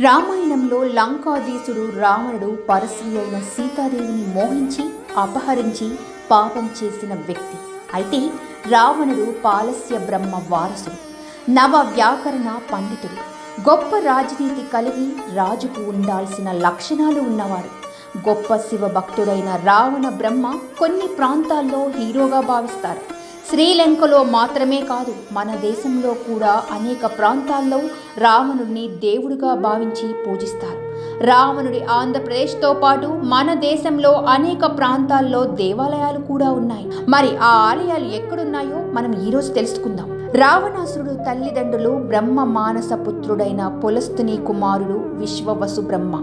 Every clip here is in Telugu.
రామాయణంలో లంకాధీశుడు రావణుడు పరశ్రీ అయిన సీతాదేవిని మోహించి అపహరించి పాపం చేసిన వ్యక్తి. అయితే రావణుడు పాలస్య బ్రహ్మ వారసుడు నవ వ్యాకరణ పండితుడు. గొప్ప రాజనీతి కలిగి రాజుకు ఉండాల్సిన లక్షణాలు ఉన్నవాడు. గొప్ప శివభక్తుడైన రావణ బ్రహ్మ కొన్ని ప్రాంతాల్లో హీరోగా భావిస్తారు. శ్రీలంకలో మాత్రమే కాదు మన దేశంలో కూడా అనేక ప్రాంతాల్లో రావణుడిని దేవుడిగా భావించి పూజిస్తారు. రావణుడి ఆంధ్రప్రదేశ్తో పాటు మన దేశంలో అనేక ప్రాంతాల్లో దేవాలయాలు కూడా ఉన్నాయి. మరి ఆ ఆలయాలు ఎక్కడున్నాయో మనం ఈరోజు తెలుసుకుందాం. రావణాసురుడు తల్లిదండ్రులు బ్రహ్మ మానస పుత్రుడైన పులస్తుని కుమారుడు విశ్వవసు బ్రహ్మ.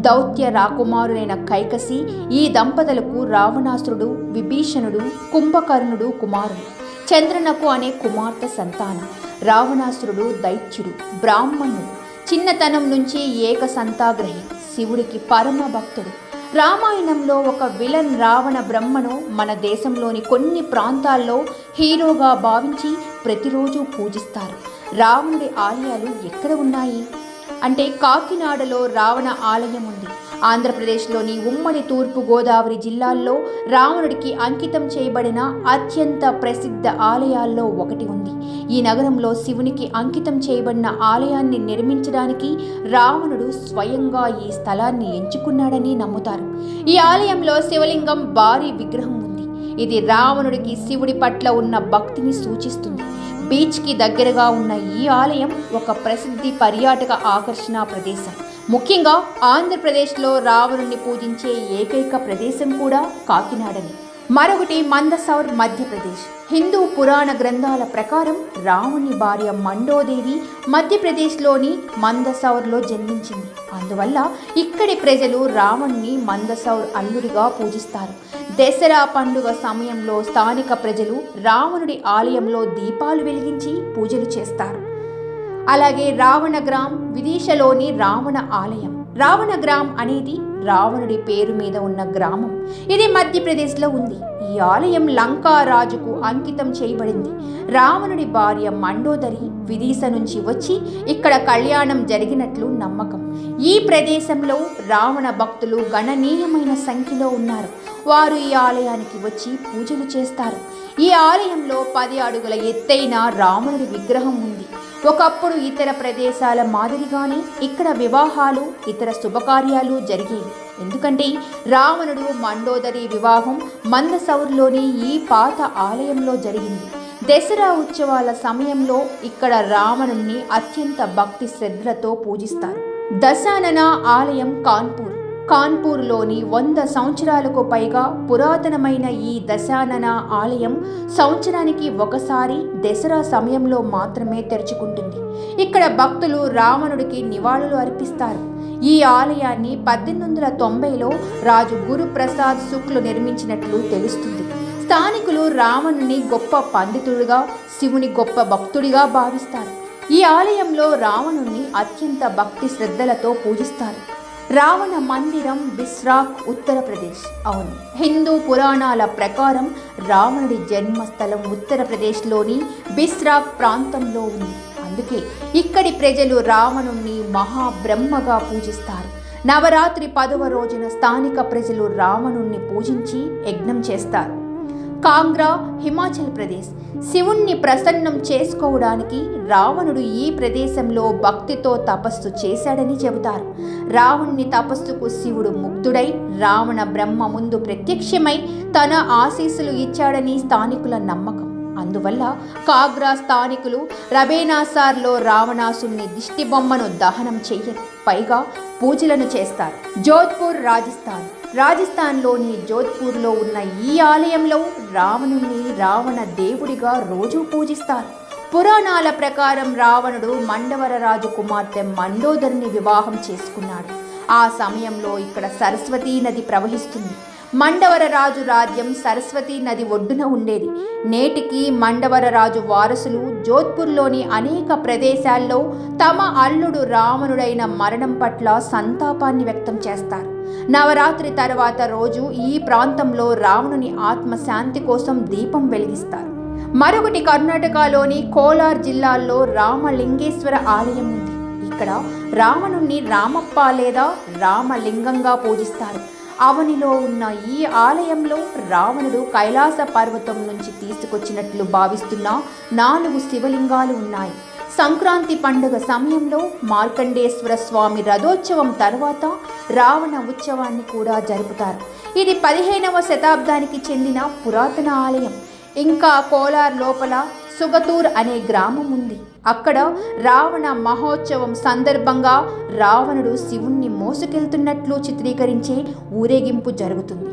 దౌత్య రాకుమారుడైన కైకసి ఈ దంపతులకు రావణాసురుడు విభీషణుడు కుంభకర్ణుడు కుమారుడు చంద్రనకు అనే కుమార్తె సంతానం. రావణాసురుడు దైత్యుడు బ్రాహ్మణుడు. చిన్నతనం నుంచి ఏక సంతాగ్రహి శివుడికి పరమ భక్తుడు రామాయణంలో ఒక విలన్ రావణ బ్రహ్మను మన దేశంలోని కొన్ని ప్రాంతాల్లో హీరోగా భావించి ప్రతిరోజు పూజిస్తారు. రావణుడి ఆలయాలు ఎక్కడ ఉన్నాయి? అంటే కాకినాడలో రావణ ఆలయం ఉంది. ఆంధ్రప్రదేశ్లోని ఉమ్మడి తూర్పు గోదావరి జిల్లాల్లో రావణుడికి అంకితం చేయబడిన అత్యంత ప్రసిద్ధ ఆలయాల్లో ఒకటి ఉంది. ఈ నగరంలో శివునికి అంకితం చేయబడిన ఆలయాన్ని నిర్మించడానికి రావణుడు స్వయంగా ఈ స్థలాన్ని ఎంచుకున్నాడని నమ్ముతారు. ఈ ఆలయంలో శివలింగం భారీ విగ్రహం ఉంది. ఇది రావణుడికి శివుడి పట్ల ఉన్న భక్తిని సూచిస్తుంది. బీచ్కి దగ్గరగా ఉన్న ఈ ఆలయం ఒక ప్రసిద్ధి పర్యాటక ఆకర్షణ ప్రదేశం. ముఖ్యంగా ఆంధ్రప్రదేశ్లో రావణుని పూజించే ఏకైక ప్రదేశం కూడా కాకినాడని. మరొకటి మందసౌర్ మధ్యప్రదేశ్. హిందూ పురాణ గ్రంథాల ప్రకారం రాముని భార్య మండోదేవి మధ్యప్రదేశ్లోని మందసౌర్లో జన్మించింది. అందువల్ల ఇక్కడి ప్రజలు రావణ్ణి మందసౌర్ అల్లుడిగా పూజిస్తారు. దసరా పండుగ సమయంలో స్థానిక ప్రజలు రావణుడి ఆలయంలో దీపాలు వెలిగించి పూజలు చేస్తారు. అలాగే రావణగ్రామ్ విదిశలోని రావణ ఆలయం. రావణగ్రామ్ అనేది రావణుడి పేరు మీద ఉన్న గ్రామం. ఇది మధ్యప్రదేశ్లో ఉంది. ఈ ఆలయం లంకారాజుకు అంకితం చేయబడింది. రావణుడి భార్య మండోదరి విదీశ నుంచి వచ్చి ఇక్కడ కళ్యాణం జరిగినట్లు నమ్మకం. ఈ ప్రదేశంలో రావణ భక్తులు గణనీయమైన సంఖ్యలో ఉన్నారు. వారు ఈ ఆలయానికి వచ్చి పూజలు చేస్తారు. ఈ ఆలయంలో పది అడుగుల ఎత్తైన రావణుడి విగ్రహం ఉంది. ఒకప్పుడు ఇతర ప్రదేశాల మాదిరిగానే ఇక్కడ వివాహాలు ఇతర శుభకార్యాలు జరిగేవి. ఎందుకంటే రావణుడు మండోదరి వివాహం మందసౌర్లోని ఈ పాత ఆలయంలో జరిగింది. దసరా ఉత్సవాల సమయంలో ఇక్కడ రావణుణ్ణి అత్యంత భక్తి శ్రద్ధలతో పూజిస్తారు. దశానన ఆలయం కాన్పూర్. కాన్పూర్లోని వంద సంవత్సరాలకు పైగా పురాతనమైన ఈ దశానన ఆలయం సంవత్సరానికి ఒకసారి దసరా సమయంలో మాత్రమే తెరుచుకుంటుంది. ఇక్కడ భక్తులు రావణుడికి నివాళులు అర్పిస్తారు. ఈ ఆలయాన్ని పద్దెనిమిది వందల తొంభైలో రాజు గురుప్రసాద్ శుక్లు నిర్మించినట్లు తెలుస్తుంది. స్థానికులు రావణుని గొప్ప పండితుడిగా శివుని గొప్ప భక్తుడిగా భావిస్తారు. ఈ ఆలయంలో రావణుణ్ణి అత్యంత భక్తి శ్రద్ధలతో పూజిస్తారు. రావణ మందిరం బిస్రాక్ ఉత్తరప్రదేశ్ అవును. హిందూ పురాణాల ప్రకారం రావణుడి జన్మస్థలం ఉత్తరప్రదేశ్లోని బిస్రాక్ ప్రాంతంలో ఉంది. అందుకే ఇక్కడి ప్రజలు రావణుణ్ణి మహాబ్రహ్మగా పూజిస్తారు. నవరాత్రి పదవ రోజున స్థానిక ప్రజలు రావణుణ్ణి పూజించి యజ్ఞం చేస్తారు. కాంగ్రా హిమాచల్ ప్రదేశ్. శివుణ్ణి ప్రసన్నం చేసుకోవడానికి రావణుడు ఈ ప్రదేశంలో భక్తితో తపస్సు చేశాడని చెబుతారు. రావణ్ణి తపస్సుకు శివుడు ముగ్ధుడై రావణ బ్రహ్మ ముందు ప్రత్యక్షమై తన ఆశీస్సులు ఇచ్చాడని స్థానికుల నమ్మకం. అందువల్ల కాగ్రా స్థానికులు రబేనాసార్లో రావణాసుని దిష్టి బొమ్మను దహనం చేయరు. పైగా పూజలను చేస్తారు. జోధ్పూర్ రాజస్థాన్. రాజస్థాన్లోని జోధ్పూర్లో ఉన్న ఈ ఆలయంలో రావణుణ్ణి రావణ దేవుడిగా రోజూ పూజిస్తారు. పురాణాల ప్రకారం రావణుడు మండవర రాజు కుమార్తె మండోదరిని వివాహం చేసుకున్నాడు. ఆ సమయంలో ఇక్కడ సరస్వతీ నది ప్రవహిస్తుంది. మండవర రాజు రాజ్యం సరస్వతీ నది ఒడ్డున ఉండేది. నేటికి మండవర రాజు వారసులు జోధ్పూర్లోని అనేక ప్రదేశాల్లో తమ అల్లుడు రావణుడైన మరణం పట్ల సంతాపాన్ని వ్యక్తం చేస్తారు. నవరాత్రి తర్వాత రోజు ఈ ప్రాంతంలో రావణుని ఆత్మశాంతి కోసం దీపం వెలిగిస్తారు. మరొకటి కర్ణాటకలోని కోలార్ జిల్లాలో రామలింగేశ్వర ఆలయం ఉంది. ఇక్కడ ఇక్కడ రావణుణ్ణి రామప్ప లేదా రామలింగంగా పూజిస్తారు. అవనిలో ఉన్న ఈ ఆలయంలో రావణుడు కైలాస పర్వతం నుంచి తీసుకొచ్చినట్లు భావిస్తున్న నాలుగు శివలింగాలు ఉన్నాయి. సంక్రాంతి పండుగ సమయంలో మార్కండేశ్వర స్వామి రథోత్సవం తర్వాత రావణ ఉత్సవాన్ని కూడా జరుపుతారు. ఇది పదిహేనవ శతాబ్దానికి చెందిన పురాతన ఆలయం. ఇంకా కోలార్ లోపల సుగతూర్ అనే గ్రామం ఉంది. అక్కడ రావణ మహోత్సవం సందర్భంగా రావణుడు శివుణ్ణి మోసుకెళ్తున్నట్లు చిత్రీకరించే ఊరేగింపు జరుగుతుంది.